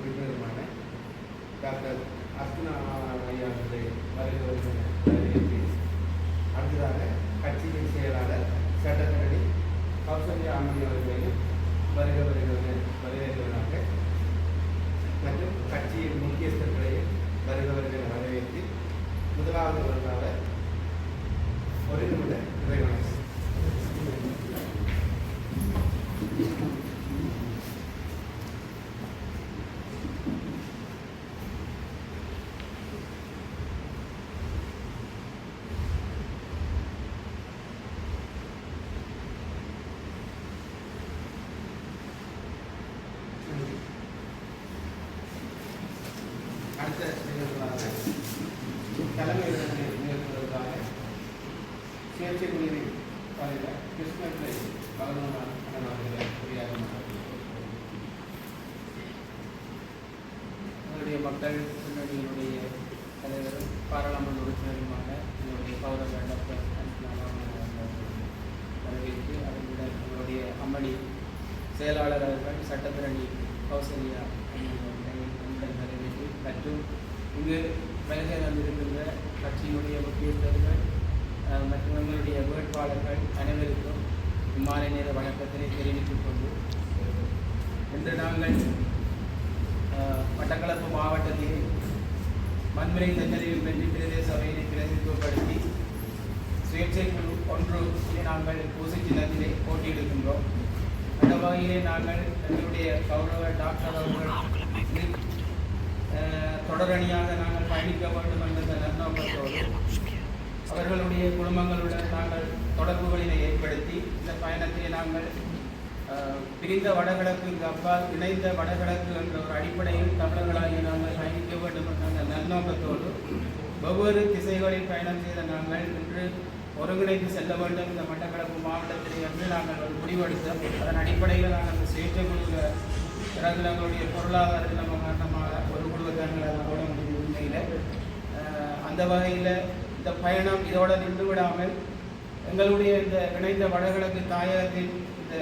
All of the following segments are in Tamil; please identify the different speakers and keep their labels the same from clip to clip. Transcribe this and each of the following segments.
Speaker 1: உறுப்பினருமான டாக்டர் அர்ச்சனா ஐயா அவர்களை வருகை அடுத்ததாக கட்சியின் செயலாளர் சட்டக்கணி கௌசல்யா அம்மணி அவர்களையும் வருக வருகிறது வரவேற்கிறதாக மற்றும் கட்சியின் முக்கியஸ்தர்களையும் வருக வரவேற்று முதலாவது வருவாக ஒரு நிமிட இறைவணக்கம். சுயேட்சை குழுவின் தலைவர் கிருஷ்ணபிள்ளை பகவான் அவர்களை உரையாற்றுகிறார்
Speaker 2: என்னுடைய மக்கள் முன்னணியினுடைய தலைவர் பாராளுமன்ற உறுப்பினருமான என்னுடைய கௌரவ டாக்டர் வரவேற்று அதனுடன் என்னுடைய அமளி செயலாளர் அவர்கள் சட்டத்திரணி கௌசல்யா அவர்களை என்னுடன் வரவேற்று மற்றும் இங்கு வருகை வந்திருக்கின்ற கட்சியினுடைய முக்கியஸ்தர்கள் மற்றும் எங்களுடைய வேட்பாளர்கள் அனைவருக்கும் மாலை நேர வணக்கத்தினை தெரிவித்துக் கொண்டு இன்று நாங்கள் மட்டக்களப்பு மாவட்டத்தில் மண்முறை தன்னறிவு பெற்று பிரதேச சபையினை பிரதிநிதித்துவப்படுத்தி சுயேட்சை குழு ஒன்று நாங்கள் பூசி சின்னத்திலே போட்டியிடுகின்றோம். அந்த வகையிலே நாங்கள் எங்களுடைய கௌரவ டாக்டர் அவர்கள் தொடரணியாக நாங்கள் பயணிக்க வேண்டும் என்ற நன்னோக்கத்தோடு அவர்களுடைய குடும்பங்களுடன் நாங்கள் தொடர்புகளினை ஏற்படுத்தி இந்த பயணத்தை நாங்கள் பிரிந்த வடகிழக்கு இந்த அப்பால் இணைந்த வடகிழக்கு என்ற ஒரு அடிப்படையில் தமிழர்களாகிய நாங்கள் பயணிக்க வேண்டும் என்ற அந்த நன்னோக்கத்தோடு ஒவ்வொரு திசைகளில் பயணம் செய்த நாங்கள் இன்று ஒருங்கிணைந்து செல்ல வேண்டும் இந்த மட்டக்களப்பு மாவட்டத்தில் என்று நாங்கள் ஒரு முடிவெடுத்தோம். அதன் அடிப்படையில் நாங்கள் அந்த சுயேட்சை குழு பிறகு எங்களுடைய பொருளாதார நிலைமை காரணமாக ஒரு குழுவை நாங்கள் போட முடியும் உண்மையில் அந்த வகையில் இந்த பயணம் இதோட நின்று விடாமல் எங்களுடைய இந்த இணைந்த வடகிழக்கு தாயகத்தின் இந்த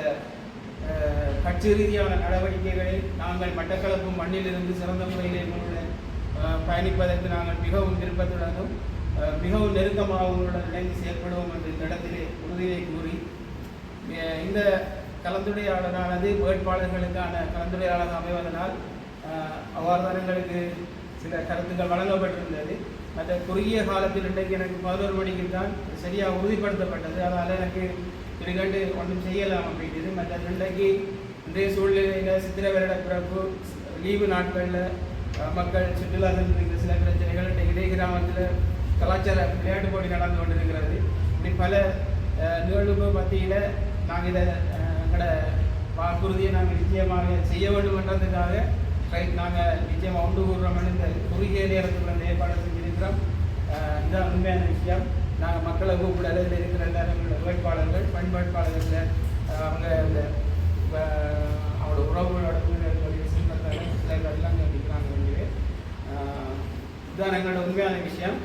Speaker 2: கட்சி ரீதியான நடவடிக்கைகளில் நாங்கள் மட்டக்களப்பு மண்ணிலிருந்து சிறந்த முறையில் எங்களுடன் பயணிப்பதற்கு நாங்கள் மிகவும் விருப்பத்துடனும் மிகவும் நெருக்கமாக உங்களுடன் இணைந்து செயல்படுவோம் என்று இந்த இடத்திலே உறுதியை கூறி இந்த கலந்துரையாடலானது வேட்பாளர்களுக்கான கலந்துரையாடல் அமைவதனால் அஹ், அவ்வாறு எங்களுக்கு சில கருத்துக்கள் வழங்கப்பட்டிருந்தது. மற்ற குறுகிய காலத்தில் இன்றைக்கு எனக்கு பதினோரு மணிக்கு தான் சரியாக உறுதிப்படுத்தப்பட்டது. அதனால் எனக்கு இதுகண்டு ஒன்றும் செய்யலாம் அப்படின்றது மற்ற இன்றைக்கு இன்றைய சூழ்நிலையில் சித்திரை வருட பிறப்பு லீவு நாட்களில் மக்கள் சுற்றுலா சென்றிருக்கிற சில பிரச்சனைகள் இன்றைக்கு இதே கிராமத்தில் கலாச்சார விளையாட்டு போட்டி நடந்து கொண்டிருக்கிறது. இப்படி பல நிகழ்வு மத்தியில் நாங்கள் இதை எங்களோட வாக்குறுதியை நாங்கள் நிச்சயமாக செய்ய வேண்டும் என்றதுக்காக ரைட் நாங்கள் நிச்சயமாக ஒன்று கூடுறோம் இந்த குறுகிய நேரத்துக்குள்ள இந்த ஏற்பாடு செஞ்சிருக்கிறோம் இதுதான் உண்மையான விஷயம். நாங்கள் மக்களை கூப்பிட அதில் இருக்கிற எல்லாரும் உழைப்பாளர்கள் வேட்பாளர்கள் அவங்க இந்த அவங்களோட உறவுகளோட வீடுகளுடைய சின்னத்தில் சிலர்கள் நிற்கிறாங்க இதுதான் எங்களோட உண்மையான விஷயம்.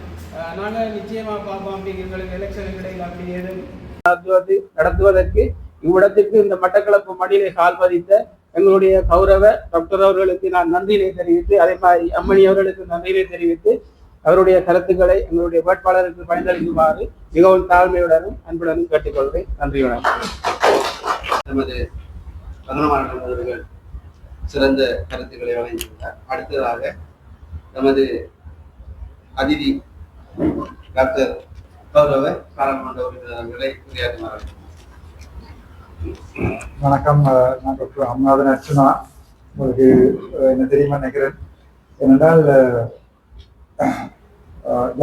Speaker 2: நாங்கள் நிச்சயமாக பார்ப்போம் அப்படி எங்களுக்கு எலெக்ஷனுக்கு இடையில் அப்படி ஏதும் நடத்துவது நடத்துவதற்கு இவ்விடத்திற்கு இந்த மட்டக்களப்பு மடியிலே கால் பதித்த எங்களுடைய கௌரவ டாக்டர் அவர்களுக்கு நான் நன்றியினை தெரிவித்து அதே மாதிரி அம்மணி அவர்களுக்கு நன்றியினை தெரிவித்து அவருடைய கருத்துக்களை எங்களுடைய வேட்பாளருக்கு பயனளிக்குமாறு மிகவும் தாழ்மையுடனும் அன்புடனும் கேட்டுக்கொள்வேன் நன்றி வணக்கம்.
Speaker 3: நமது ரமணமாறன் அவர்கள் சிறந்த கருத்துக்களை வழங்கியுள்ளார். அடுத்ததாக நமது அதிதி டாக்டர் கௌரவ பாராளுமன்ற உறுப்பினர் அவர்களை உரையாற்றுவார்கள்
Speaker 4: வணக்கம். நான் டாக்டர் அம்நாதன் அர்ச்சனா. உங்களுக்கு என்ன தெரியுமா நினைக்கிறேன்? ஏனென்றால்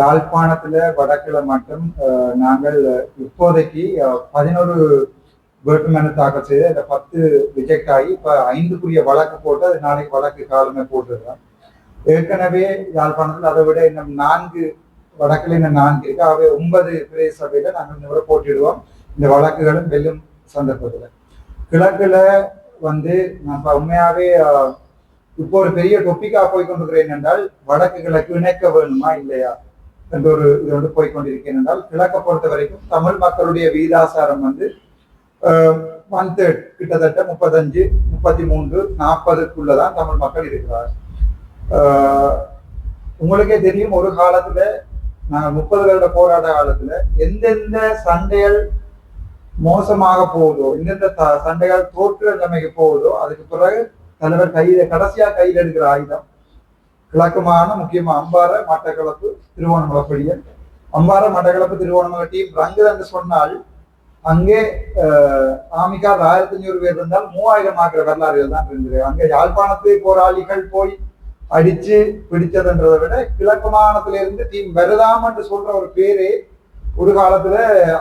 Speaker 4: யாழ்ப்பாணத்துல வடக்குல மட்டும் நாங்கள் இப்போதைக்கு பதினோரு வேட்புமனு தாக்கல் செய்து அந்த பத்து ரிஜெக்ட் ஆகி இப்ப ஐந்துக்குரிய வழக்கு போட்டு அது நாளைக்கு வழக்கு காலமே போட்டுருக்கோம். ஏற்கனவே யாழ்ப்பாணத்தில் அதை விட இன்னும் நான்கு வடக்குல இன்னும் நான்கு இருக்கு. ஆகவே ஒன்பது பிரதேச சபையில நாங்கள் இந்த முறை போட்டிடுவோம். இந்த வழக்குகளும் வெல்லும் சந்தர்ப்பத்தில். கிழக்குல வந்து நம்ம உண்மையாவே இப்போ ஒரு பெரிய டொப்பிக்கா போய் கொண்டிருக்கிறேன் என்றால் வடக்கு கிழக்கு இணைக்க வேணுமா இல்லையா? என்ற ஒரு இது வந்து என்றால் கிழக்கை பொறுத்த வரைக்கும் தமிழ் மக்களுடைய வீதாசாரம் வந்து ஒன் தேர்ட் கிட்டத்தட்ட முப்பத்தஞ்சு முப்பத்தி மூன்று நாற்பதுக்குள்ளதான் தமிழ் மக்கள் இருக்கிறார் உங்களுக்கே தெரியும் ஒரு காலத்துல நாங்கள் முப்பது வருட போராட்ட காலத்துல எந்தெந்த சண்டைகள் மோசமாக போகுதோ எந்தெந்த த- சண்டைகள் தோற்று நிலைமைக்கு போகுதோ அதுக்கு பிறகு தலைவர் கையில கடைசியா கையில் எடுக்கிற ஆயுதம். கிழக்குமான முக்கியமா அம்பாறை மட்டக்களப்பு திருவோணமலை அம்பார அம்பாறை மட்டக்களப்பு திருவோணமலை டீம் ரங்கு என்று சொன்னால் அங்கே ஆமிக்கார் ஆயிரத்தி அஞ்சூறு பேர் இருந்தால் மூவாயிரம் ஆக்கிற வரலாறுகள் தான் இருந்தது. அங்கே யாழ்ப்பாணத்து போராளிகள் போய் அடிச்சு பிடிச்சதுன்றதை விட கிழக்கு மாகாணத்திலிருந்து டீம் வருதாம் என்று சொல்ற ஒரு பேரே ஒரு காலத்துல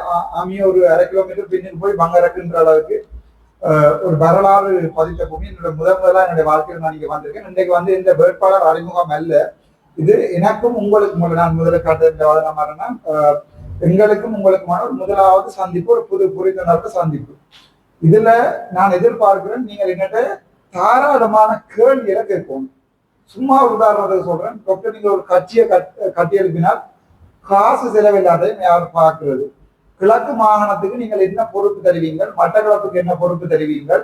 Speaker 4: ஆ- ஒரு அரை கிலோமீட்டர் பின்னுக்கு போய் பங்கரக்குன்ற அளவுக்கு ஒரு வரலாறு பதித்த பூமி. என்னோட முதல் முதலாக என்னுடைய வாழ்க்கையில் நான் இங்கே வந்திருக்கேன். இன்றைக்கு வந்து இந்த வேட்பாளர் அறிமுகம் அல்ல. இது எனக்கும் உங்களுக்கும் முதல்ல நான் முதல்ல காட்டுற மாதிரினா எங்களுக்கும் உங்களுக்குமான ஒரு முதலாவது சந்திப்பு ஒரு புது புரிந்துணர்வு சந்திப்பு. இதுல நான் எதிர்பார்க்கிறேன் நீங்கள் என்கிட்ட தாராளமான கேள்விகளை கேட்போம். சும்மா ஒரு உதாரணத்துக்கு சொல்றேன். டாக்டர் நீங்க ஒரு கட்சியை கட் கட்டி எழுப்பினால் காசு செலவில்லாதையும் யாரும் பார்க்கிறது? கிழக்கு மாகாணத்துக்கு நீங்கள் என்ன பொறுப்பு தருவீங்கள்? மட்டக்களப்புக்கு என்ன பொறுப்பு தருவீங்கள்?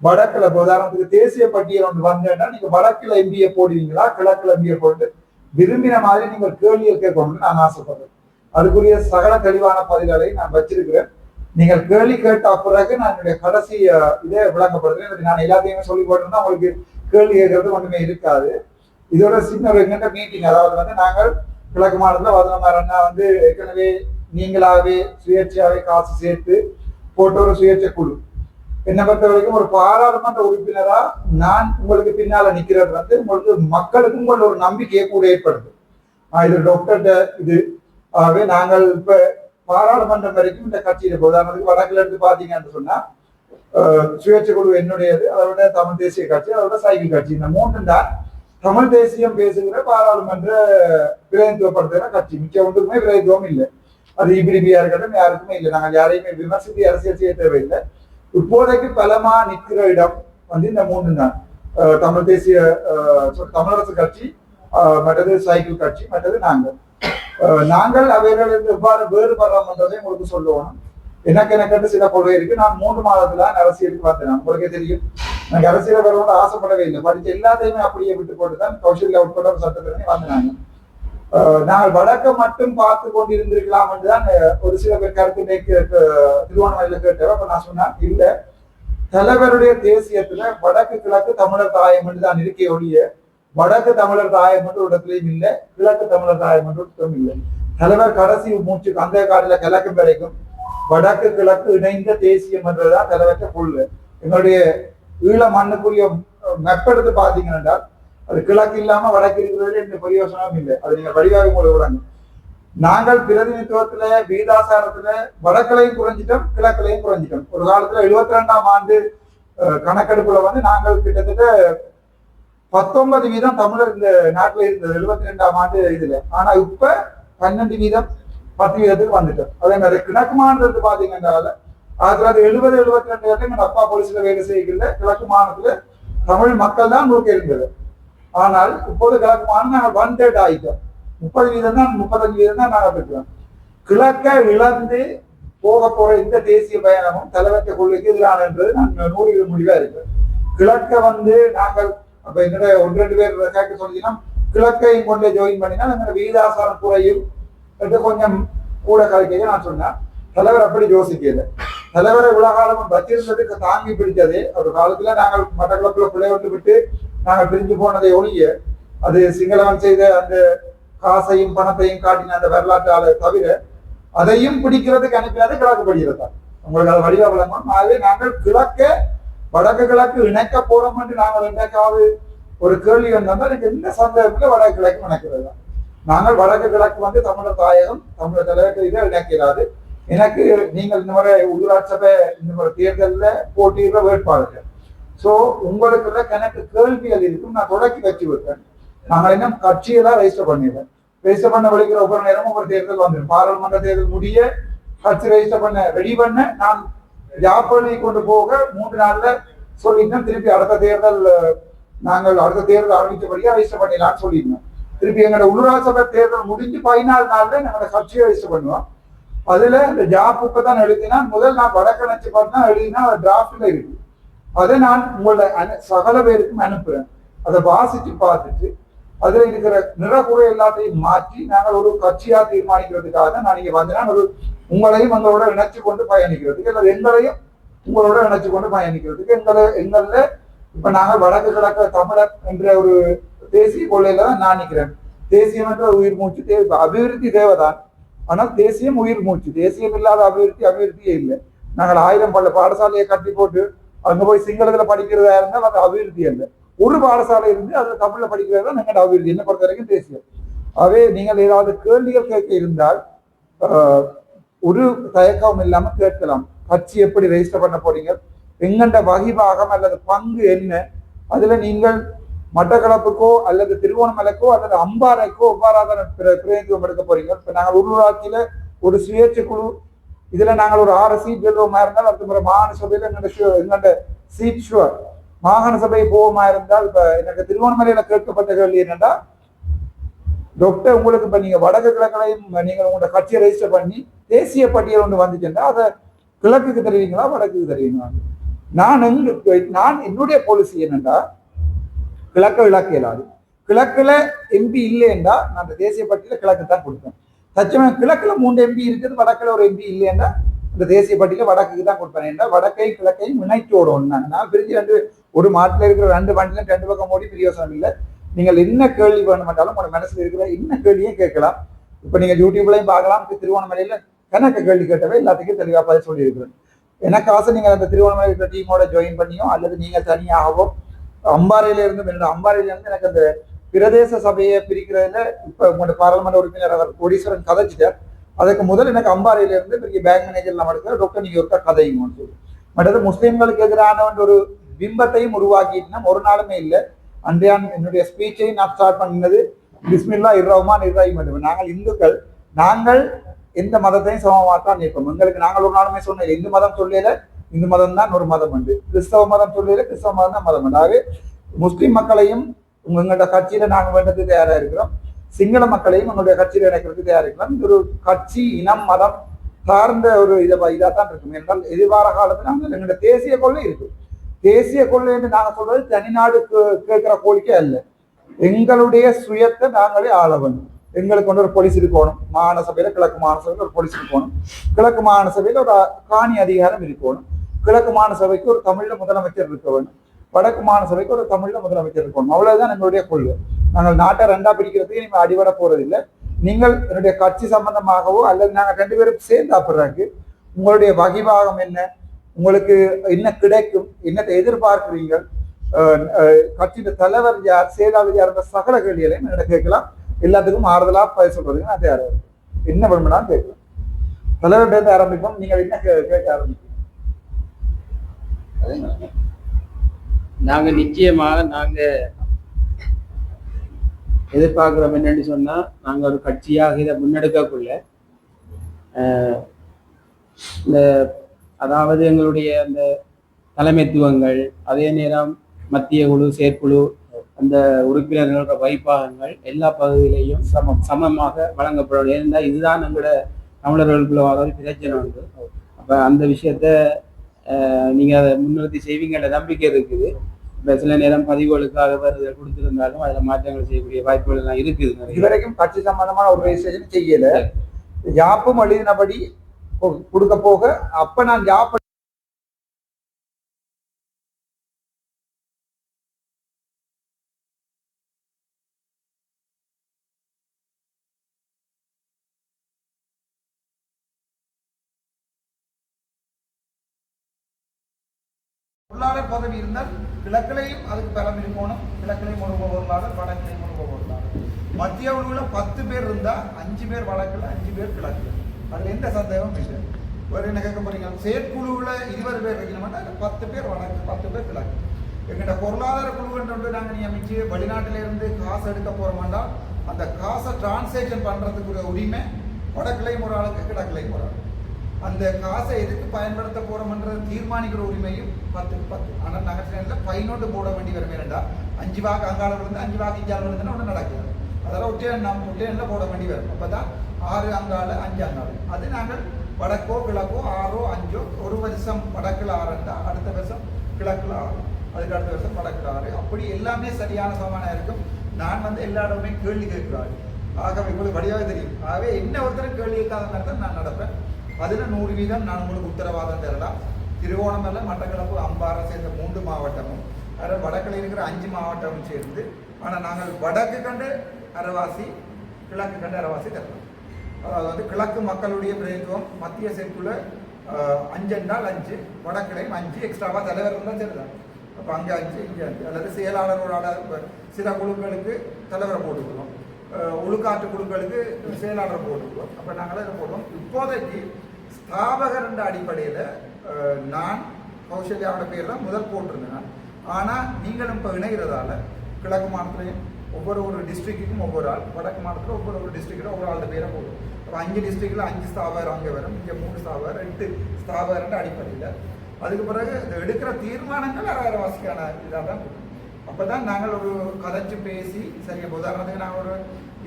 Speaker 4: வடக்குல உதாரணத்துக்கு தேசிய பட்டியல் ஒன்று வந்தேன்னா நீங்க வடக்குல எம்பிஏ போடுவீங்களா? கிழக்குல எம்பியை போட்டு விரும்பின மாதிரி நீங்கள் கேள்விகள் கேட்கணும்னு நான் ஆசைப்படுறேன். அதுக்குரிய சகல தெளிவான பதில்களை நான் வச்சிருக்கிறேன். நீங்கள் கேள்வி கேட்ட பிறகு நான் என்னுடைய கடைசி இதே விளங்கப்படுறேன் நான் எல்லாத்தையுமே சொல்லி போட்டிருந்தா உங்களுக்கு கேள்வி கேட்கறது ஒண்ணுமே இருக்காது. இதோட சின்ன ஒரு மீட்டிங் அதாவது வந்து நாங்கள் கிழக்கு மாநிலத்தில் வதனமாரண்ணா வந்து ஏற்கனவே நீங்களாவே சுயேட்சையாவே காசு சேர்த்து போட்ட ஒரு சுயேட்சை குழு. என்னை பொறுத்த வரைக்கும் ஒரு பாராளுமன்ற உறுப்பினரா நான் உங்களுக்கு பின்னால நிக்கிறது வந்து உங்களுக்கு மக்களுக்கு உங்களோட ஒரு நம்பிக்கையை கூட ஏற்படுது இது டாக்டர்கிட்ட இது. ஆகவே நாங்கள் இப்ப பாராளுமன்றம் வரைக்கும் இந்த கட்சியில இப்ப உதாரணத்துக்கு வடக்குல இருந்து பாத்தீங்கன்னு சொன்னா சுயேட்சை குழு என்னுடையது அதோட தமிழ் தேசிய கட்சி அதோட சைக்கிள் கட்சி. இந்த மூன்று தான் தமிழ் தேசியம் பேசுகிற பாராளுமன்ற பிரதிநிதித்துவப்படுத்துகிற கட்சி. மிச்ச ஒன்றுக்குமே பிரதித்துவம் இல்லை. அது இபிடிபியா இருக்கட்டும் யாருக்குமே இல்லை. நாங்கள் யாரையுமே விமர்சித்து அரசியல் செய்ய தேவையில்லை. இப்போதைக்கு பலமா நிற்கிற இடம் வந்து இந்த மூணு தான். தமிழ் தேசிய தமிழரசு கட்சி அஹ் மற்றது சைக்கிள் கட்சி மற்றது நாங்கள். அஹ் நாங்கள் அவர்கள் எவ்வாறு வேறுபடுறோம்ன்றதை உங்களுக்கு சொல்லுவோம். எனக்கு எனக்கு சில கொள்கை இருக்கு. நான் மூன்று மாதத்துல அரசியலுக்கு வந்தேன் உங்களுக்கே தெரியும். எனக்கு அரசியல் வரணும்னு ஆசைப்படவே இல்லை. படிச்ச எல்லாத்தையுமே அப்படியே விட்டு போட்டு தான் கௌஷல்யா உட்பட சட்டத்திலே வந்தாங்க. நாங்கள் வடக்க மட்டும் பார்த்து கொண்டிருந்திருக்கலாம் என்றுதான் ஒரு சில பேர் கருத்து நேற்று திருவண்ணாமலையில கேட்டவர். அப்ப நான் சொன்னேன் இல்ல தலைவருடைய தேசியத்துல வடக்கு கிழக்கு தமிழர் தாயம் என்று தான் இருக்கே ஒழிய வடக்கு தமிழர் தாயம் என்று ஒரு இல்லை கிழக்கு தமிழர் தாயம் என்று ஒரு இல்லை. தலைவர் கடைசி மூச்சு அந்த காடுல கிழக்கு வரைக்கும் வடக்கு கிழக்கு இணைந்த தேசியம் என்றுதான் தலைவர்கிட்ட கொள்ளு எங்களுடைய ஈழ மண்ணுக்குரிய மெப்பெடுத்து பாத்தீங்கன்னா அது கிழக்கு இல்லாம வடக்கு இருக்கிறதுல எந்த பிரயோசனமும் இல்லை. அது நீங்க வடிவாக போல விடாங்க. நாங்கள் பிரதிநிதித்துவத்துல வீதாசாரத்துல வடக்கலையும் குறைஞ்சிட்டோம் கிழக்கிலையும் குறைஞ்சிட்டோம். ஒரு காலத்துல எழுபத்தி ரெண்டாம் ஆண்டு கணக்கெடுப்புல வந்து நாங்கள் கிட்டத்தட்ட பத்தொன்பது வீதம் தமிழர் இந்த நாட்டுல இருந்தது எழுபத்தி ரெண்டாம் ஆண்டு இதுல. ஆனா இப்ப பன்னெண்டு வீதம் பத்து வீதத்துக்கு வந்துட்டோம். அதே மாதிரி கிழக்கு மாநிலத்துக்கு பாத்தீங்கன்னா ஆயிரத்தி தொள்ளாயிரத்தி எழுபது எழுபத்தி ரெண்டு வரைக்கும் எங்க அப்பா போலீஸ்ல வேலை செய்யல கிழக்கு மாநிலத்துல தமிழ் மக்கள் தான் முழுக்க இருந்தது. ஆனால் இப்போது கிழக்கு மாநிலம் நாங்கள் ஒன் தேர்ட் ஆயிட்டோம். முப்பது வீதம் தான் முப்பத்தஞ்சு வீதம் தான் நாங்கள் பெற்றோம். கிழக்கை இழந்து போக போற இந்த தேசிய பயணமும் தலைவற்ற கொள்கைக்கு எதிரானன்றது நான் நூறு முடிவா இருக்கு கிழக்க வந்து நாங்கள் அப்ப என்னோட ஒன்று ரெண்டு பேர் கேட்க சொன்னீங்கன்னா கிழக்கையும் கொண்டு ஜாயின் பண்ணினா எங்களோட வீதாசாரம் குறையும் என்று கொஞ்சம் கூட கலைக்கையை நான் சொன்னேன். தலைவர் அப்படி யோசிக்கல. தலைவரை உலகாலமும் காலம் வச்சிருந்ததுக்கு தாங்கி பிடித்தது. ஒரு காலத்துல நாங்கள் மட்டக்களப்புல பிள்ளை விட்டு விட்டு நாங்கள் பிரிஞ்சு போனதை ஒழிய அது சிங்களவன் செய்த அந்த காசையும் பணத்தையும் காட்டின அந்த வரலாற்றால தவிர அதையும் பிடிக்கிறதுக்கு அனுப்பினது கிழக்கு படிக்கிறதா உங்களுக்கு அது வடிவ விளங்கும். ஆகவே நாங்கள் கிழக்க வடக்கு கிழக்கு இணைக்க போறோம் என்று நாங்கள் என்னைக்காவது ஒரு கேள்வி வந்தால் எனக்கு எந்த சந்தேகத்தில் வடக்கு கிழக்கு இணைக்கிறது தான் நாங்கள் வடக்கு கிழக்கு வந்து தமிழர் தாயகம் தமிழர் தலைவர்கள் இதை இணைக்கிறாரு. எனக்கு நீங்கள் இந்த முறை உள்ளூராட்சி சபை இந்த முறை தேர்தலில் போட்டியிடுற வேட்பாளர்கள். ஸோ உங்களுக்குள்ள கணக்கு கேள்விகள் இருக்கும். நான் தொடக்கி வச்சு விட்டேன். நாங்கள் இன்னும் கட்சியெல்லாம் ரெஜிஸ்டர் பண்ணிடுறேன் ரெஜிஸ்டர் பண்ண வலிக்கிற ஒவ்வொரு நேரமும் ஒரு தேர்தல் வந்துடும் பாராளுமன்ற தேர்தல் முடிய கட்சி ரெஜிஸ்டர் பண்ண ரெடி பண்ண நான் ஜாப்பனி கொண்டு போக மூன்று நாளில் சொல்லியிருந்தேன். திருப்பி அடுத்த தேர்தல் நாங்கள் அடுத்த தேர்தல் ஆரம்பித்தபடியாக ரெஜிஸ்டர் பண்ணிடலாம்னு சொல்லியிருந்தோம். திருப்பி எங்களோட உள்ளூராட்சி சபை தேர்தல் முடிஞ்சு பதினாலு நாளில் நாங்கள் கட்சியை ரெஜிஸ்டர் பண்ணுவோம். அதுல இந்த ஜாப் புக்கை தான் எழுதினா முதல் நான் வடக்கணைச்சு பார்த்தா எழுதினா டிராஃப்ட்ல இருக்கு. அதை நான் உங்களை அனு சகல பேருக்கும் அனுப்புறேன். அதை வாசிச்சு பார்த்துட்டு அதுல இருக்கிற நிறகுறை எல்லாத்தையும் மாற்றி நாங்கள் ஒரு கட்சியா தீர்மானிக்கிறதுக்காக தான் நான் இங்க வந்தேன். ஒரு உங்களையும் எங்களோட இணைச்சு கொண்டு பயணிக்கிறதுக்கு அல்லது எங்களையும் உங்களோட இணைச்சு கொண்டு பயணிக்கிறதுக்கு எங்களை எங்கள்ல இப்ப நாங்கள் வடக்கு கிழக்கு தமிழர் என்ற ஒரு தேசிய கொள்கையில தான் நான் நிக்கிறேன். தேசியம் என்ற உயிர் மூச்சு தேவை அபிவிருத்தி தேவைதான். ஆனால் தேசியம் உயிர் மூச்சு. தேசியம் இல்லாத அபிவிருத்தி அபிவிருத்தியே இல்லை. நாங்கள் ஆயிரம் பல பாடசாலையை கட்டி போட்டு அங்கே போய் சிங்களத்தில் படிக்கிறதா இருந்தால் அது அபிவிருத்தி இல்லை ஒரு பாடசாலை இருந்து அது தமிழில் படிக்கிறது தான் எங்களோட அபிவிருத்தி. என்ன பொறுத்த வரைக்கும் தேசியம். ஆகவே நீங்கள் ஏதாவது கேள்விகள் கேட்க இருந்தால் ஒரு தயக்கம் இல்லாமல் கேட்கலாம். கட்சி எப்படி ரெஜிஸ்டர் பண்ண போறீங்க? எங்கண்ட வகிபாகம் அல்லது பங்கு என்ன? அதில் நீங்கள் மட்டக்களப்புக்கோ அல்லது திருவோணமலைக்கோ அல்லது அம்பாறைக்கோ எவ்வாறான பிரதிநிதித்துவம் எடுக்க போறீங்க இப்ப நாங்கள் உள்ளூராட்சியில ஒரு சுயேட்சை குழு இதுல நாங்கள் ஒரு ஆறு சீட் வெல்வோமா இருந்தால் அடுத்த முறை மாகாண சபையில எங்கள்ட சு- சீட் ஷுவர் மாகாண சபை போவோமா இருந்தால் இப்ப எனக்கு திருவோணமலையில கேட்கப்பட்ட கேள்வி என்னன்னா டாக்டர் உங்களுக்கு இப்ப நீங்க வடக்கு கிழக்கலையும் நீங்க உங்களோட கட்சியை ரெஜிஸ்டர் பண்ணி தேசிய பட்டியல் ஒன்று வந்துச்சுன்னா அதை கிழக்குக்கு தருவீங்களா வடக்குக்கு தருவீங்களா? நான் எங்க நான் என்னுடைய பாலிசி என்னன்னா கிழக்க விளக்கு இயலாது கிழக்குல எம்பி இல்லையென்றா நான் அந்த தேசிய பட்டியல கிழக்கு தான் கொடுப்பேன். தச்சமயம் கிழக்குல மூன்று எம்பி இருக்குது வடக்குல ஒரு எம்பி இல்லைன்னா இந்த தேசிய பட்டியல வடக்குக்கு தான் கொடுப்பேன். ஏன்னா வடக்கையும் கிழக்கையும் இணைத்து ஓடும் நான். பிரிஞ்சு ரெண்டு ஒரு மாட்டில் இருக்கிற ரெண்டு வண்டிலும் ரெண்டு பக்கம் ஓடி பிரியோசனம் இல்லை. நீங்கள் என்ன கேள்வி வேணுமென்றாலும் உங்களோட மனசுல இருக்கிற என்ன கேள்வியும் கேட்கலாம். இப்போ நீங்க யூடியூப்லையும் பார்க்கலாம் இப்ப திருவோணமலையில கணக்கு கேள்வி கேட்டவே எல்லாத்துக்கும் தெளிவாக பதில் சொல்லியிருக்கிறேன். எனக்கு ஆசை நீங்கள் அந்த திருவோணமலை டீமோட ஜாயின் பண்ணியோ அல்லது நீங்கள் தனியாகவோ அம்பாறையில இருந்து என்னோட அம்பாறையில இருந்து எனக்கு அந்த பிரதேச சபையை பிரிக்கிறதுல இப்ப உங்களோட பாராளுமன்ற உறுப்பினர் அவர் கோடீஸ்வரன் கதைச்சிட்டார். அதுக்கு முதல் எனக்கு அம்பாறையில இருந்து பெரிய பேங்க் மேனேஜர் நம்ம எடுக்கிற டாக்டர் நீங்க ஒருக்கா கதையுங்கன்னு சொல்லி மற்றது முஸ்லீம்களுக்கு எதிரான ஒரு பிம்பத்தையும் உருவாக்கிட்டுனா. ஒரு நாளுமே இல்லை. அன்றையான் என்னுடைய ஸ்பீச்சையும் நான் ஸ்டார்ட் பண்ணது பிஸ்மில்லா இர்ரஹ்மான் இர்ராஹிம் என்று. நாங்கள் இந்துக்கள் நாங்கள் எந்த மதத்தையும் சமமாக தான் நிற்போம். எங்களுக்கு நாங்கள் ஒரு நாளுமே சொன்ன இந்து மதம் சொல்லல. இந்து மதம் தான் ஒரு மதம் உண்டு. கிறிஸ்தவ மதம் சொல்லுறது கிறிஸ்தவ மதம் தான் மதம் உண்டு. ஆகவே முஸ்லீம் மக்களையும் உங்க எங்களோட கட்சியில நாங்கள் வேண்டதுக்கு தயாரா இருக்கிறோம். சிங்கள மக்களையும் எங்களுடைய கட்சியில் இணைக்கிறதுக்கு தயாரா இருக்கிறோம். இது ஒரு கட்சி இனம் மதம் சார்ந்த ஒரு இதை இதாக தான் இருக்கும். என்றால் எதிர்வார காலத்தில் நாங்கள் எங்களோட தேசிய கொள்ளை இருக்கு. தேசிய கொள்ளை என்று நாங்கள் சொல்றது தனிநாடு கேட்கிற கோரிக்கை அல்ல. எங்களுடைய சுயத்தை நாங்களே ஆள வேண்டும். எங்களுக்கு வந்து ஒரு போலீஸ் இருக்கணும் மாகாண கிழக்கு மாகாண ஒரு போலீஸ் இருக்கணும் கிழக்கு மாகாண ஒரு காணி அதிகாரம் இருக்கணும் கிழக்கு மாகாண சபைக்கு ஒரு தமிழ்ல முதலமைச்சர் இருக்க வேண்டும். வடக்கு மாகாண சபைக்கு ஒரு தமிழ்ல முதலமைச்சர் இருக்கணும் அவ்வளவுதான் எங்களுடைய கொள்கை. நாங்கள் நாட்டை ரெண்டா பிரிக்கிறதுக்கு நீங்க அடிபட போறதில்லை. நீங்கள் என்னுடைய கட்சி சம்பந்தமாகவோ அல்லது நாங்கள் ரெண்டு பேரும் சேர்ந்து பிறகு உங்களுடைய வகிபாகம் என்ன? உங்களுக்கு என்ன கிடைக்கும்? என்னத்தை எதிர்பார்க்கிறீங்க? அஹ் கட்சியின் தலைவர் யார் செயலாளர் யார் சகல கேள்விகளையும் என்ன கேட்கலாம். எல்லாத்துக்கும் ஆறுதலா பதில் சொல்றதுக்கு நான் தயாராக இருக்கேன். என்ன வேணும்னாலும் கேட்கலாம். தலைவர்கிட்ட இருந்து ஆரம்பிப்போம். நீங்கள் என்ன கே- கேட்க ஆரம்பிக்கும்
Speaker 2: நாங்க நிச்சயமாக நாங்க எதிர்பார்க்கிறோம் என்னன்னு சொன்னா நாங்க ஒரு கட்சியாக இதை முன்னெடுக்கக்குள்ள இந்த அதாவது எங்களுடைய அந்த தலைமைத்துவங்கள் அதே நேரம் மத்திய குழு செயற்குழு அந்த உறுப்பினர்களோட வைப்பாகங்கள் எல்லா பகுதியிலையும்
Speaker 4: சமம்
Speaker 2: சமமாக வழங்கப்படும். ஏனென்றால் இதுதான் எங்களோட தமிழர்களுக்குள்ள வர ஒரு பிரச்சனை உண்டு. அப்ப அந்த விஷயத்த நீங்க அதை முன்னிறுத்தி செய்வீங்கன்ற நம்பிக்கை இருக்குது. இப்ப சில நேரம் பதிவுகளுக்காக வருதல் கொடுத்திருந்தாலும் அதுல மாற்றங்கள் செய்யக்கூடிய வாய்ப்புகள் எல்லாம் இருக்குது.
Speaker 4: இதுவரைக்கும் கட்சி சம்பந்தமான ஒரு ரெஜிஸ்ட்ரேஷன் செய்யல. யாப்பும் எழுதினபடி கொடுக்க போக அப்ப நான் யாப் பொருளாளர் பதவி இருந்தால் கிழக்கிலையும் அதுக்கு பலம் இருக்கணும் கிழக்கிலையும் ஒரு பொருளாளர் வடக்கிலையும் ஒரு பொருளாளர் மத்திய உள்ள பத்து பேர் இருந்தால் அஞ்சு பேர் வழக்கில் அஞ்சு பேர் கிழக்கு அதில் எந்த சந்தேகமும் இல்லை. ஒரு என்ன கேட்க போறீங்க? செயற்குழுவில் இருபது பேர் வைக்கணும்னா பத்து பேர் வடக்கு பத்து பேர் கிழக்கு. எங்கிட்ட பொருளாதார குழுன்னு நாங்கள் நியமிச்சு வெளிநாட்டிலேருந்து காசு எடுக்க போறோம்னா அந்த காசை டிரான்சேக்ஷன் பண்ணுறதுக்குரிய உரிமை வடக்கிலையும் ஒரு ஆளுக்கு கிழக்குலையும் ஒரு ஆளுக்கு. அந்த காசை எதுக்கு பயன்படுத்த போறோம்ன்றது தீர்மானிக்கிற உரிமையும் பத்துக்கு பத்து. ஆனால் நகரத்தில் பதினொன்று போட வேண்டி வரும். வேண்டாம் அஞ்சு வாக்கு அங்காள விழுந்து அஞ்சு வாக்கு இஞ்சால விழுந்துன்னா ஒன்று நடக்கிறது. அதெல்லாம் ஒற்றையன் நம் ஒற்றையனில் போட வேண்டி வரும். அப்போ தான் ஆறு அங்காள அஞ்சு அங்காள. அது நாங்கள் வடக்கோ கிழக்கோ ஆறோ அஞ்சோ ஒரு வருஷம் வடக்கில் ஆறுண்டா அடுத்த வருஷம் கிழக்கில் ஆறு. அதுக்கு அடுத்த வருஷம் வடக்கில் ஆறு. அப்படி எல்லாமே சரியான சமானம் இருக்கும். நான் வந்து எல்லா இடமே கேள்வி கேட்கிறாள். ஆகவே இவ்வளவு வடிவாக தெரியும். ஆகவே என்ன ஒருத்தரும் கேள்வி கேட்காத மாதிரி தான் நான் நடப்பேன். அதில் நூறு வீதம் நான் உங்களுக்கு உத்தரவாதம் தரலாம் திருவோணமலை மட்டக்களப்பு அம்பாறை சேர்ந்த மூன்று மாவட்டமும். அதில் வடக்கில் இருக்கிற அஞ்சு மாவட்டமும் சேர்ந்து ஆனால் நாங்கள் வடக்கு கண்டு அரைவாசி கிழக்கு கண்டு அரைவாசி தரலாம். அதாவது வந்து கிழக்கு மக்களுடைய பிரதித்துவம் மத்திய சேர்க்குள்ள அஞ்சு என்றால் அஞ்சு வடக்கிலையும் அஞ்சு எக்ஸ்ட்ராவாக தலைவர் இருந்தால் சரிதான். அப்போ அங்கே அஞ்சு இங்கே அஞ்சு. அல்லது செயலாளரோட சில குழுக்களுக்கு தலைவரை போட்டுக்கிறோம் அஹ் உளுக்காட்டு குழுக்களுக்கு செயலாளரை போட்டுக்கிறோம் அப்போ நாங்கள் இதை போடுவோம் இப்போதைக்கு ஸ்தாபகர் அடிப்படையில் நான் கௌசல்யாவோட பேர் தான் முதல் போட்டிருந்தேன் ஆனால் நீங்களும் இப்போ இணைகிறதால கிழக்கு மாநிலத்திலையும் ஒவ்வொரு ஒரு டிஸ்ட்ரிக்ட்டுக்கும் ஒவ்வொரு ஆள் வடக்கு மாநிலத்தில் ஒவ்வொரு ஒரு டிஸ்ட்ரிக்ட்டில் ஒவ்வொரு ஆள் பேரை போடும் அப்போ அஞ்சு டிஸ்ட்ரிக்டில் அஞ்சு ஸ்தாபகர் அங்கே வரும் இங்கே மூணு ஸ்தாபகர் எட்டு ஸ்தாபகர்ன்ற அடிப்படையில். அதுக்கு பிறகு இந்த எடுக்கிற தீர்மானங்கள் அரைவாசிக்கான இதாக தான் அப்போ தான் நாங்கள் ஒரு கதைச்சு பேசி சரி உதாரணத்துக்கு நாங்கள் ஒரு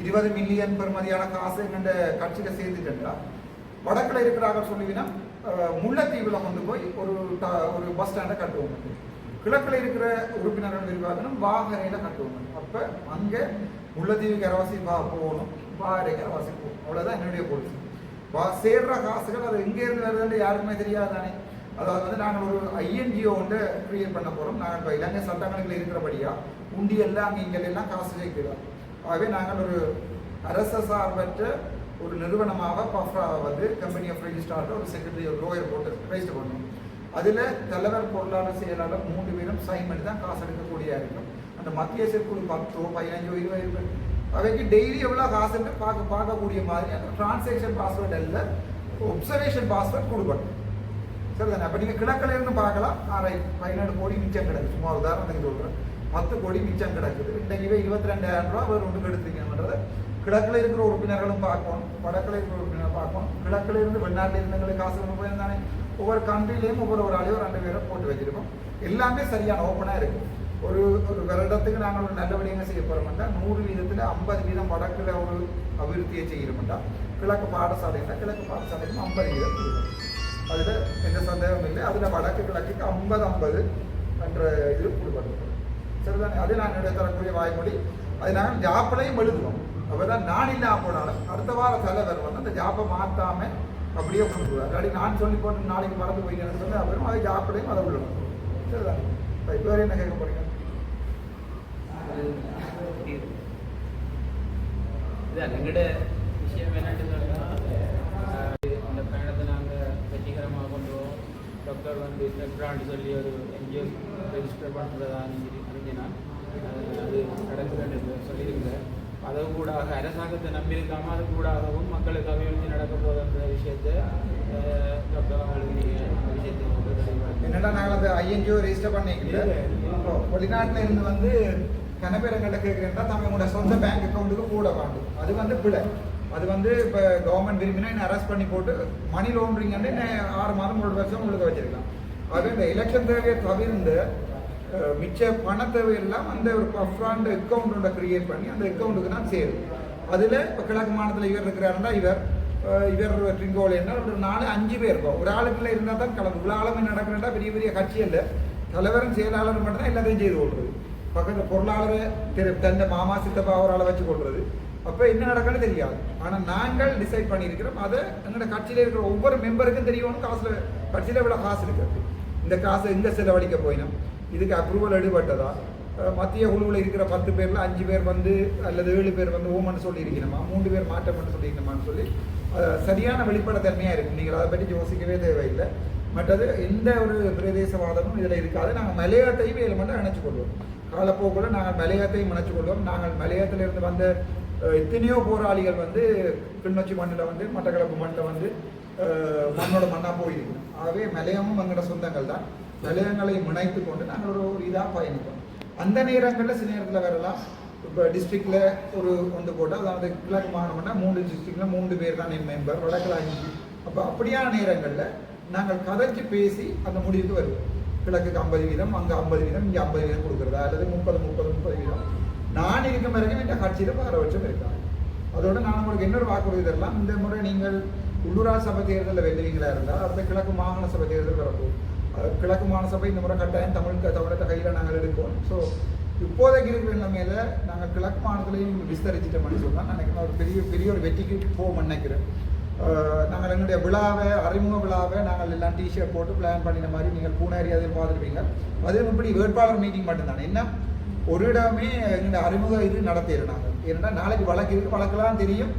Speaker 4: இருபது மில்லியன் பெறுமதியான காசு எங்கள்ட கட்சியில் சேர்த்துட்டா வடக்கில் இருக்கிறாங்க சொன்னீங்கன்னா முல்லைத்தீவில் கொண்டு போய் ஒரு ட- ஒரு பஸ் ஸ்டாண்டை கட்டுவோம் கிழக்கில் இருக்கிற உறுப்பினர்கள் விரிவாக்கணும் வாகரையில் கட்டுவோம் அப்போ அங்கே முல்லைத்தீவு கரவாசி பா போகணும். வாகரை கரவாசி போகணும். அவ்வளோதான் என்னுடைய பொலிசி வா சேர்ற காசுகள் அது எங்கேருந்து வருதுன்னு யாருக்குமே தெரியாதானே அதாவது வந்து நாங்கள் ஒரு ஐஎன்ஜிஓ வந்து கிரியேட் பண்ண போகிறோம் நாங்கள் இப்போ இலங்கை சட்டங்களில் இருக்கிறபடியா உண்டியல்ல அங்கே இங்கே எல்லாம் காசு சேர்க்கிறோம் ஆகவே நாங்கள் ஒரு அரச சார்பற்ற ஒரு நிறுவனமாக பஃப்ரா வந்து கம்பெனி ஆஃப் ரெஜிஸ்டார்ட் ஒரு செக்ரட்டரி ஒரு லோயர் போட்டு ரெஜிஸ்டர் பண்ணணும் அதில் தலைவர் பொருளாளர் செயலாளர் மூன்று பேரும் சைன் பண்ணி தான் காசு எடுக்கக்கூடிய இருக்கும். அந்த மத்திய செயற்குழு பத்தோ பதினஞ்சோ இருபது இருக்கும் அவைக்கு டெய்லி எவ்வளோ காசுன்னு பார்க்க பார்க்கக்கூடிய மாதிரி அந்த டிரான்சாக்ஷன் பாஸ்வேர்டு அல்ல ஒப்சர்வேஷன் பாஸ்வேர்ட் கொடுக்கணும். சரி தானே அப்போ நீங்கள் கிழக்கில் இருந்து பார்க்கலாம். ஆரை பதினெட்டு கோடி மிச்சம் கிடக்கு. சும்மா உதாரணத்துக்கு சொல்கிறேன் பத்து கோடி மிச்சம் கிடக்குது. இன்றைக்கு இருபத்தி ரெண்டாயிரம் ரூபா வேறு ஒன்று எடுத்துக்கணுன்றதை கிழக்கில் இருக்கிற உறுப்பினர்களும் பார்க்கணும் வடக்கில் இருக்கிற உறுப்பினர் பார்க்கணும் கிழக்கில் இருந்து வெளிநாட்டில் இருந்தவங்களுக்கு காசு கொண்டு போயிருந்தானே ஒவ்வொரு கண்ட்ரிலையும் ஒவ்வொரு ஒரு ஆளையும் ரெண்டு பேரை போட்டு வச்சிருக்கோம். எல்லாமே சரியான ஓப்பனாக இருக்குது ஒரு ஒரு வருடத்துக்கு நாங்கள் ஒரு நடவடிக்கை செய்ய போகிறோம்னா நூறு வீதத்தில் ஐம்பது வீதம் வடக்கில் ஒரு அபிவிருத்தியை செய்கிறோம்டா கிழக்கு பாடசாலையில் கிழக்கு பாடசாலையில் ஐம்பது வீதம் கொடுக்கணும். அதில் எந்த சந்தேகமும் இல்லை. அதில் வடக்கு கிழக்குக்கு ஐம்பது ஐம்பது என்ற இது கொடுக்கப்படும் சரிதானே? அது நான் என்னுடைய தரக்கூடிய வாய்மொழி. அது நாங்கள் ஜாப்பிலையும் எழுதுவோம். அப்போ தான் நான் இல்லாமல் போனாலும் அடுத்த வார தலைவர் வந்து அந்த ஜாப்பை மாற்றாமல் அப்படியே கொடுக்குவார் இல்லாட்டி நான் சொல்லி போட்டு நாளைக்கு மறந்து போய்க்கிறேன்னு சொல்லி அப்புறம் அதை ஜாப்பளையும் அதை விடணும் சரிதான்? இப்போ இப்போ வரையும் என்ன கேட்க போறீங்க?
Speaker 2: இதான் விஷயம் என்னன்னு இந்த பயணத்தை நாங்கள் வெற்றிகரமாக கொண்டு போவோம். டாக்டர் வந்து செக்ரான்னு சொல்லி ஒரு என்ஜிஓ ரெஜிஸ்டர் பண்ணுறதா நீங்கள் அறிஞ்சினா அது நடக்குதுன்னு சொல்லியிருந்தேன் அது கூடாக அரசாங்கத்தை நம்பியிருக்காம அது கூடாகவும் மக்களுக்கு அபிவிருத்தி நடக்க போகுதுன்ற விஷயத்தை டாக்டர் அவங்களுக்கு விஷயத்தை
Speaker 4: என்னடா நாங்கள் அந்த ஐஎன்ஜிஓ ரெஜிஸ்டர் பண்ணிக்கல இப்போ வெளிநாட்டில் இருந்து வந்து கனப்பேரங்கிட்ட கேட்குறேன்னா தங்களோட சொந்த பேங்க் அக்கௌண்ட்டுக்கு கூட வேண்டும் அது வந்து பிழை. அது வந்து இப்போ கவர்மெண்ட் விரும்பினா என்ன அரெஸ்ட் பண்ணி போட்டு மணி லோன்றிங் வந்து என்ன ஆறு மாதம் ஒரு வருஷம் உங்களுக்கு வச்சிருக்கலாம். அது இந்த எலெக்ஷன் தேவையை தவிர்ந்து அஹ், மிச்ச பணத்தை எல்லாம் அந்த ஒரு பஃப்ராண்ட் அக்கௌண்ட் ஒன்றை கிரியேட் பண்ணி அந்த அக்கௌண்ட்டுக்கு தான் சேரும். அதில் இப்போ கிழக்கு மாநிலத்தில் இவர் இருக்கிறாருன்னா இவர் இவர் ட்ரிங்கோல் என்ன ஒரு நாலு அஞ்சு பேர் இருக்கும். ஒரு ஆளுக்குள்ள இருந்தால் தான் கலந்து. இவ்வளோ ஆளுமே நடக்கிறதா பெரிய பெரிய கட்சி இல்லை தலைவரும் செயலாளரும் மட்டும்தான் எல்லாத்தையும் செய்து கொள்வது பக்கத்தில் பொருளாளரை திரு தந்த மாமா சித்தப்பா ஒரு ஆளை வச்சு கொள்வது அப்போ என்ன நடக்குன்னு தெரியாது. ஆனால் நாங்கள் டிசைட் பண்ணியிருக்கிறோம். அதை எங்களோட கட்சியில் இருக்கிற ஒவ்வொரு மெம்பருக்கும் தெரியணும் காசில் கட்சியில் இவ்வளோ காசு இருக்குது இந்த காசு எங்கே செலவழிக்க போயினோம். இதுக்கு அப்ரூவல் எடுபட்டதா? மத்திய குழுவில் இருக்கிற பத்து பேரில் அஞ்சு பேர் வந்து அல்லது ஏழு பேர் வந்து ஓமன்னு சொல்லியிருக்கணுமா? மூன்று பேர் மாற்றம் பண்ண சொல்லியிருக்கணுமான்னு சொல்லி சரியான வெளிப்படைத்தன்மையாக இருக்கும் நீங்கள் அதை பற்றி யோசிக்கவே தேவையில்லை. மற்றது எந்த ஒரு பிரதேசவாதமும் இதில் இருக்காது. நாங்கள் மலையாளத்தையும் இதில் மட்டும் நினைச்சு கொள்வோம் காலப்போக்கில் நாங்கள் மலையாளத்தையும் நினைச்சு கொள்வோம் நாங்கள் மலையகத்திலிருந்து வந்த எத்தனையோ போராளிகள் வந்து கிளிநொச்சி மண்ணில் வந்து மட்டக்களப்பு மண்ணில் வந்து மண்ணோட மண்ணாக போயிருக்கணும் ஆகவே மலையமும் எங்களோட சொந்தங்கள் தான். மலையங்களை முனைத்து கொண்டு நாங்கள் ஒரு ஒரு இதாக பயணிப்போம். அந்த நேரங்களில் சில நேரத்தில் வரலாம். இப்போ டிஸ்ட்ரிக்டில் ஒரு ஒன்று போட்டால் அதாவது கிழக்கு மாகாணம்னா மூன்று டிஸ்ட்ரிக்டில் மூன்று பேர் தான் என் மெம்பர் வடக்கில் அஞ்சு அப்போ அப்படியான நேரங்களில் நாங்கள் கதைச்சு பேசி அந்த முடிவுக்கு வருவோம். கிழக்குக்கு ஐம்பது வீதம் அங்கே ஐம்பது வீதம் இங்கே ஐம்பது வீதம் கொடுக்குறதா அல்லது முப்பது முப்பது முப்பது வீதம். நான் இருக்கும் வரைக்கும் இந்த கட்சியில் பாரபட்சம் இருக்காங்க அதோட நான் உங்களுக்கு இன்னொரு வாக்குறுதி தரலாம். இந்த முறை நீங்கள் உள்ளூராட்சி சபை தேர்தலில் வெல்லுவீங்களா இருந்தால் அடுத்த கிழக்கு மாகாண சபை தேர்தல் வரப்போகுது. கிழக்கு மாகாண இந்த முறை கட்டாயம் தமிழ் தமிழக கையில் நாங்கள் எடுப்போம். ஸோ இப்போதைக்கு இருக்கிற நிலைமையில நாங்கள் கிழக்கு மாநிலத்திலையும் விஸ்தரிச்சிட்டோம்னு சொன்னால் நான் நினைக்கிறேன். ஒரு பெரிய பெரிய ஒரு வெற்றிக்கு போவோம் நினைக்கிறேன். நாங்கள் எங்களுடைய விழாவை அறிமுக விழாவை நாங்கள் எல்லாம் டிஷர்ட் போட்டு பிளான் பண்ணின மாதிரி நீங்கள் பூனேரி அதில் பார்த்துருப்பீங்க. அதுவும் இப்படி வேட்பாளர் மீட்டிங் மட்டும்தானே. என்ன? ஒரு இடமே எங்களுடைய அறிமுக இது நடத்திடுறாங்க. நாங்கள் ஏன்னா நாளைக்கு வழக்கு இருக்கு. வழக்கெல்லாம் தெரியும்.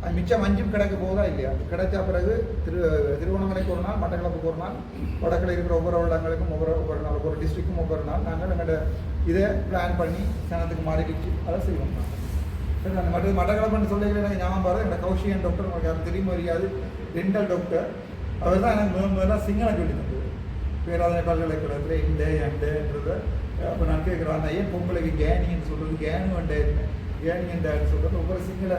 Speaker 4: அது மிச்சம் அஞ்சும் கிடைக்க போதா இல்லையா? கிடைச்ச பிறகு திரு திருவண்ணாமலைக்கு ஒரு நாள் மட்டக்களப்புக்கு ஒரு நாள் வடக்கில் இருக்கிற ஒவ்வொரு இடங்களுக்கும் ஒவ்வொரு ஒவ்வொரு நாள் ஒவ்வொரு டிஸ்ட்ரிக்கும் ஒவ்வொரு நாள் நாங்கள் எங்களோட இதை பிளான் பண்ணி சனத்துக்கு மாறிடுச்சு அதை செய்வோம். நாங்கள் சரி அந்த மற்ற மட்டக்களப்புன்னு சொல்லிக்கிறேன் எனக்கு ஞாபகம் பாரு என்னோட கௌஷியன் டாக்டர் உங்களுக்கு யாரும் தெரியும் தெரியாது. டென்டல் டாக்டர் அவர் தான் எனக்கு முதல் முதல்ல சிங்களம் சொல்லி தந்தது பேராதனை பல்கலைக்கழகத்தில் இந்த எண்டுன்றத அப்போ நான் கேட்குறேன் அந்த ஏன் பொங்கலுக்கு கேனின்னு சொல்கிறது கேனு அண்டே கேனி அண்டான்னு சொல்கிறது ஒவ்வொரு சிங்கள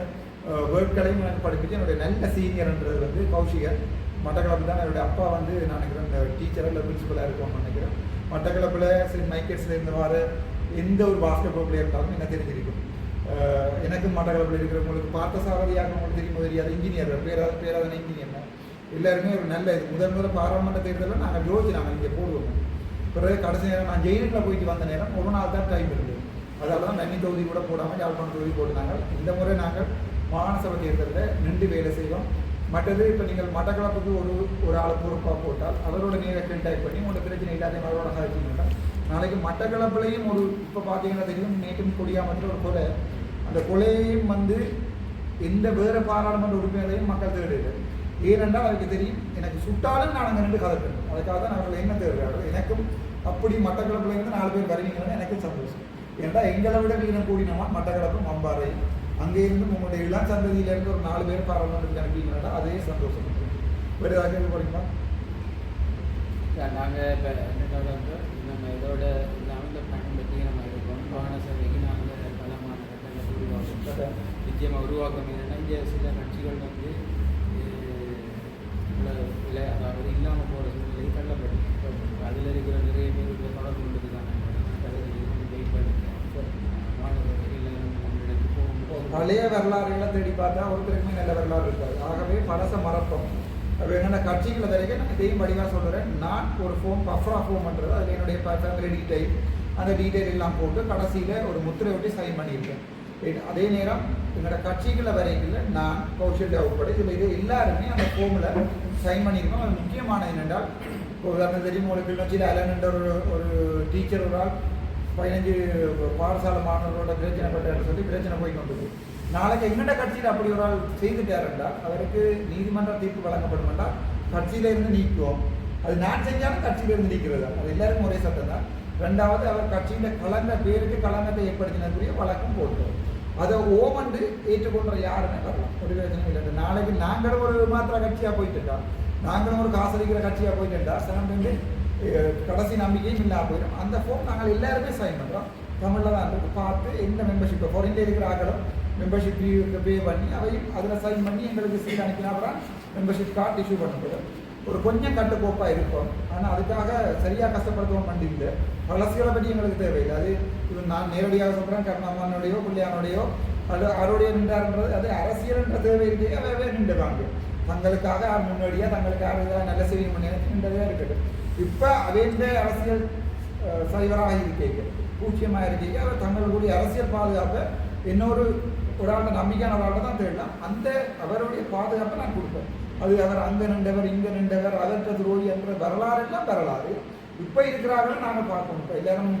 Speaker 4: வேர்ட்களையும் எனக்கு படிப்பிச்சு என்னுடைய நல்ல சீனியர்ன்றது வந்து கௌஷிகர் மட்டக்களப்பு தான் என்னுடைய அப்பா வந்து நான் நினைக்கிறேன் இந்த டீச்சராக இல்லை பிரின்சிபலாக இருக்கும்னு நினைக்கிறேன். மட்டக்களப்பில் சரி மைக்கெட்ஸில் இருந்து வர எந்த ஒரு பாஸ்கெட் பால் பிளேயர் இருந்தாலும் என்ன தெரிஞ்சிருக்கும் எனக்கு மட்டக்களப்பில் இருக்கிறவங்களுக்கு பார்த்த சாவதியாக உங்களுக்கு தெரியும் தெரியாது. இன்ஜினியர் பேராத பேராதனை இன்ஜினியர் எல்லாருமே ஒரு நல்ல இது. முதல் முதல் பாராளுமன்ற தேர்தலில் நாங்கள் ஜோதி நாங்கள் இங்கே போடுவோம். பிறகு கடைசி நேரம் நான் ஜெயிலில் போயிட்டு வந்த நேரம் ஒரு நாள் தான் டைம் இருந்தது. அதால தான் நன்னி தொகுதி கூட போடாமல் யாழ்ப்பாணம் தொகுதி போட்டுனாங்க. இந்த முறை நாங்கள் மாகாண சபை தேர்தலில் நின்று வேலை செய்வோம். மற்றது இப்போ நீங்கள் மட்டக்களப்புக்கு ஒரு ஒரு ஆள் பொறுப்பாக போட்டால் அவரோட நேரை கண்டாக்ட் பண்ணி உங்களோட பிரச்சனை இல்லாத அவரோட சாதிச்சிங்கன்னா நாளைக்கு மட்டக்களப்புலையும் ஒரு இப்போ பார்த்தீங்கன்னா தெரியும் நேற்றும் கொடியாமத்தில் ஒரு கொலை. அந்த கொலையையும் வந்து எந்த வேறு பாராளுமன்ற உறுப்பினரையும் மக்கள் தேடுது. ஏனென்றால் அவருக்கு தெரியும் எனக்கு சுட்டாலும் நான் அங்கே நின்று கதப்பேன் அதுக்காக தான் அவர்கள் என்ன தேடுகிறார்கள் எனக்கும் அப்படி மட்டக்களப்புலேருந்து நாலு பேர் வருவீங்கன்னு எனக்கும் சந்தோஷம். ஏன்னா எங்களை விட வீரம் கூடினமா மட்டக்களப்பும் மம்பாறை அங்கே இருந்து உங்களுடைய இளம் சந்ததியில இருந்து ஒரு நாலு பேர் பாராளுமன்றத்துக்கு அனுப்பிங்கன்னா அதே சந்தோஷம். வேறு ஏதாவது கேள்வி போறீங்களா?
Speaker 2: நாங்கள் இப்போ என்ன நம்ம இதோட இந்த பயணம் பற்றி நம்ம இருக்கோம். வாகன சேவைக்கு நாங்கள் பல மாநிலத்தில் உருவாக்கும் நிச்சயமாக உருவாக்கம் என்னென்னா இங்கே சில கட்சிகள் வந்து இல்லை அதாவது இல்லாமல் போகிற சூழ்நிலை தள்ளப்படும் அதில் இருக்கிற நிறைய
Speaker 4: பழைய வரலாறுகளை தேடி பார்த்தா ஒருத்தருக்குமே நல்ல வரலாறு இருக்காது. ஆகவே பழச மறப்போம். அப்போ என்னென்ன கட்சிகளை வரைக்கும் நான் இதையும் வடிவாக சொல்கிறேன் நான் ஒரு ஃபோன் பஃப்ரா ஃபோம்ன்றது அதில் என்னுடைய ஃபேமிலி டீட்டெயில் அந்த டீட்டெயில் எல்லாம் போட்டு கடைசியில் ஒரு முத்திரை ஒட்டி சைன் பண்ணியிருக்கேன். அதே நேரம் என்னோட கட்சிகளை வரைக்கும் நான் கௌஷல்யா உட்பட இதில் இது எல்லாருமே அந்த ஃபோமில் சைன் பண்ணியிருக்கோம். அது முக்கியமான என்னென்றால் உதாரணம் தெரியும் ஒரு அலன் என்ற ஒரு ஒரு டீச்சர் ஒரு ஆள் பதினஞ்சு பாடசாலை மாணவர்களோட பிரச்சனை பட்டார்னு சொல்லி பிரச்சனை போய் கொண்டது. நாளைக்கு எங்கட கட்சியில் அப்படி ஒரு ஆள் செய்துட்டாருண்டா? அவருக்கு நீதிமன்ற தீர்ப்பு வழங்கப்படுமெண்டா கட்சியில இருந்து நீக்குவோம். அது நான் செஞ்சாலும் கட்சியிலிருந்து நீக்கிறது. தான். அது எல்லாருக்கும் ஒரே சட்டம் தான் ரெண்டாவது அவர் கட்சியில கலந்த பேருக்கு களங்கத்தை ஏற்படுத்தினதுக்குரிய வழக்கம் போட்டோம் அதை ஓமண்டு ஏற்றுக்கொள்ற யாருன்னு வரலாம் ஒரு பிரச்சனையும் இல்லை. நாளைக்கு நாங்களும் ஒரு மாத்திர கட்சியாக போயிட்டுட்டா நாங்களும் ஒரு காசடிக்கிற கட்சியாக போயிட்டுட்டா சிலம் வந்து கடைசி நம்பிக்கையும் இல்லாமல் போயிடும் அந்த ஃபோன் நாங்கள் எல்லாருமே சைன் பண்ணுறோம் தமிழில் தான் இருக்குது பார்த்து எந்த மெம்பர்ஷிப் ஃபாரின்ல இருக்கிற ஆக்களும் மெம்பர்ஷிப் பே பண்ணி அவையும் அதில் சைன் பண்ணி எங்களுக்கு சீட் அனுப்பினா கூட மெம்பர்ஷிப் கார்டு இஷ்யூ பண்ணப்படும் ஒரு கொஞ்சம் கட்டுக்கோப்பாக இருக்கும். ஆனால் அதுக்காக சரியாக கஷ்டப்படுத்தவும் மாட்டேங்குது வளர்ச்சிகளை பற்றி எங்களுக்கு தேவையில்லை. அது இது நான் நேரடியாக சொல்கிறேன் கருணாமனுடையோ பிள்ளையானுடையோ அது அவருடைய நின்றார்ன்றது அது அரசியல்ன்ற தேவை இருக்கே அவே நின்றுவாங்க தங்களுக்காக யார் முன்னோடியாக நல்ல செய்யும் பண்ணி நின்றதாக இருக்கட்டும் இப்போ அதே அரசியல் அஹ், சைவராக இருக்கீங்க. பூச்சியமாக இருக்கீங்க. அவர் தங்களுடைய அரசியல் பாதுகாப்பை இன்னொரு ஒரு ஆள்கிட்ட நம்பிக்கையான வாழ்க்கை தான் தேடலாம் அந்த அவருடைய பாதுகாப்பை நான் கொடுப்பேன். அது அவர் அங்கே நின்றவர் இங்கே நின்றவர் அதற்ற துரோகி என்ற வரலாறு எல்லாம் வரலாறு. இப்போ இருக்கிறார்கள் நாங்கள் பார்க்கணும் இப்போ எல்லாரும்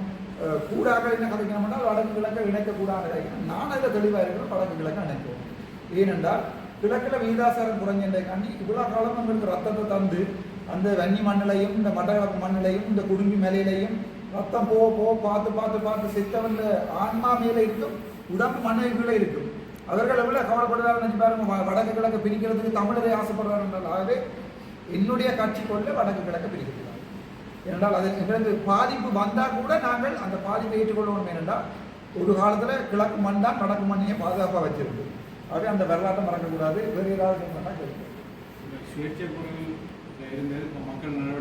Speaker 4: கூடாக என்ன கதைக்கணும்னா வடக்கு கிழக்க இணைக்கக்கூடாது நான் அதில் தெளிவாக இருக்கிறேன் வடக்கு கிழக்க இணைக்குவோம் ஏனென்றால் கிழக்கில் வீதாசாரம் குறைஞ்சதைக்காண்டி இவ்வளோ காலம் எங்களுக்கு ரத்தத்தை தந்து அந்த வன்னி மண்ணிலையும் இந்த மட்டக்களப்பு மண்ணிலையும் இந்த குடும்பி மேலையிலையும் ரத்தம் போக போக பார்த்து பார்த்து பார்த்து செத்தவன் ஆன்மா மேலே இருக்கும் உடம்பு மண்ணுக்குள்ளே இருக்கும் அவர்கள் எவ்வளோ கவலைப்படுறாரு நினைச்சு பாருங்க வடக்கு கிழக்கு பிரிக்கிறதுக்கு தமிழரை ஆசைப்படுறார்கள் ஆகவே என்னுடைய கட்சி கொண்டு வடக்கு கிழக்கு பிரிக்கிறார். ஏனென்றால் அது எங்களுக்கு பாதிப்பு வந்தால் கூட நாங்கள் அந்த பாதிப்பை ஏற்றுக்கொள்ளணும் ஏனென்றால் ஒரு காலத்தில் கிழக்கு மண் தான் வடக்கு மண்ணையே பாதுகாப்பாக வச்சிருக்கு ஆகவே அந்த வரலாற்றை மறக்கக்கூடாது. வேறு ஏதாவது சொன்னா
Speaker 1: இருந்து மக்கள் நடவடிக்கை